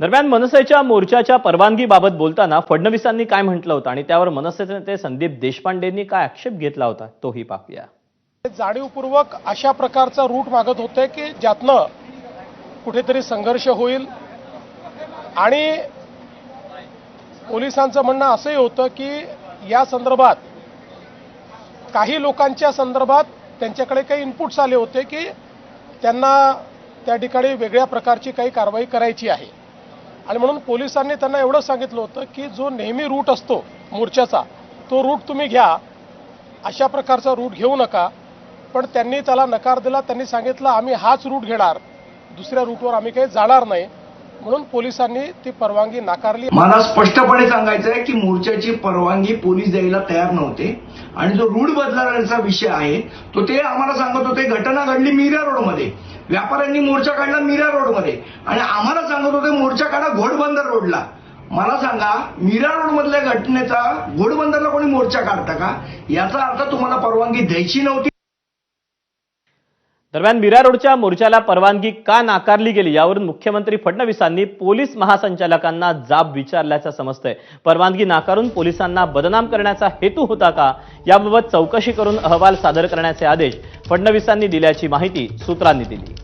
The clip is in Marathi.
दरम्यान मनसेच्या मोर्चाच्या परवानगीबाबत बोलताना फडणवीसांनी काय म्हटलं होतं आणि त्यावर मनसेचे नेते संदीप देशपांडेंनी काय आक्षेप घेतला होता तोही पाहूया. जाणीवपूर्वक अशा प्रकारचा रूट मागत होते की ज्यातनं कुठेतरी संघर्ष होईल. आणि पोलिसांचं म्हणणं असंही होतं की या संदर्भात काही लोकांच्या संदर्भात त्यांच्याकडे काही इनपुट्स आले होते की त्यांना त्या ठिकाणी वेगळ्या प्रकारची काही कारवाई करायची आहे. आणि म्हणून पोलिसांनी त्यांना एवढं सांगितलं होतं की जो नेहमी रूट असतो मोर्चाचा तो रूट तुम्ही घ्या. अशा प्रकारचा रूट घेऊ नका. पण त्यांनी त्याला नकार दिला त्यांनी सांगितलं आम्ही हाच रूट घेणार. दुसऱ्या रूटवर आम्ही काही जाणार नाही. म्हणून पोलिसांनी ती परवानगी नाकारली. मला स्पष्टपणे सांगायचं आहे की मोर्चाची परवानगी पोलीस द्यायला तयार नव्हते. आणि जो रूट बदलण्याचा विषय आहे तो ते आम्हाला सांगत होते घटना घडली मीरा रोडमध्ये. व्यापाऱ्यांनी मोर्चा काढला मीरा रोडमध्ये. आणि आम्हाला होते मोर्चा काढा घोडबंदर रोडला. मला सांगा मीरा रोड मधल्या घटनेचा घोडबंदरला कोणी मोर्चा काढता का? याचा अर्थ तुम्हाला परवानगी द्यायची नव्हती. दरम्यान मीरा रोडच्या मोर्चाला परवानगी का नाकारली गेली यावरून मुख्यमंत्री फडणवीसांनी पोलीस महासंचालकांना जाब विचारल्याचं समजतंय. परवानगी नाकारून पोलिसांना बदनाम करण्याचा हेतू होता का? याबाबत चौकशी करून अहवाल सादर करण्याचे आदेश फडणवीसांनी दिल्याची माहिती सूत्रांनी दिली.